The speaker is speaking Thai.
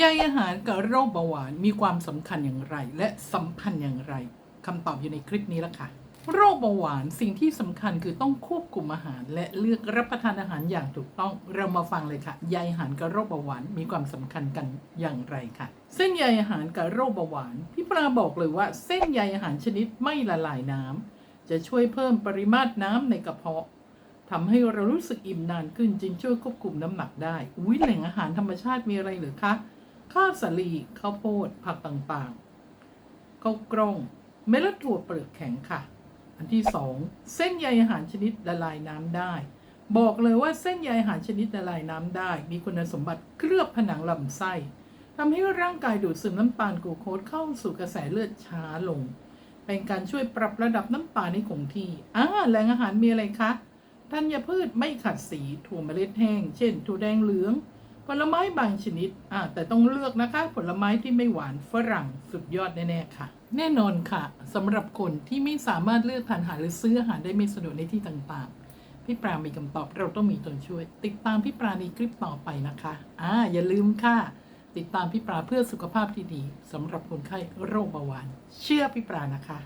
ใยอาหารกับโรคเบาหวานมีความสำคัญอย่างไร และสัมพันธ์อย่างไรคำตอบอยู่ในคลิปนี้แล้วค่ะ โรคเบาหวานสิ่งที่สำคัญคือต้องควบคุมอาหาร และเลือกรับประทานอาหารอย่างถูกต้อง เรามาฟังเลยค่ะใยอาหารกับโรคเบาหวานมีความสำคัญกันอย่างไรค่ะ เส้นใยอาหารกับโรคเบาหวานพี่ปลาบอกเลยว่าเส้นใยอาหารชนิดไม่ละลายน้ำจะช่วยเพิ่มปริมาตรน้ำในกระเพาะทำให้เรารู้สึกอิ่มนานขึ้นจึงช่วยควบคุมน้ำหนักได้ อุ้ยแหล่งอาหารธรรมชาติมีอะไรหรือคะ ข้าวสาลีข้าวโพด ผักต่างๆข้าวกล้อง เมล็ดถั่วเปลือกแข็งค่ะ อันที่สองเส้นใยอาหารชนิดละลายน้ำได้ บอกเลยว่าเส้นใยอาหารชนิดละลายน้ำได้ มีคุณสมบัติเคลือบผนังลำไส้ทำให้ร่างกายดูดซึมน้ำตาลกลูโคสเข้าสู่กระแสเลือดช้าลง เป็นการช่วยปรับระดับน้ำตาลให้คงที่อ่าแหล่งอาหารมีอะไรคะธัญพืชไม่ขัดสีถั่วเมล็ดแห้ง เช่นถั่วแดงเหลือง ผลไม้บางชนิดอ่าแต่ต้องเลือกนะคะ ผลไม้ที่ไม่หวานฝรั่งสุดยอดแน่ๆค่ะ แน่นอนค่ะสำหรับคนที่ไม่สามารถเลือกทานอาหารหรือซื้ออาหารได้ไม่สะดวกในที่ต่างๆ พี่ปรามีคำตอบเราต้องมีตัวช่วย ติดตามพี่ปราในคลิปต่อไปนะคะอ่าอย่าลืมค่ะ ติดตามพี่ปราเพื่อสุขภาพที่ดีสำหรับคนไข้โรคเบาหวาน เชื่อพี่ปรานะคะ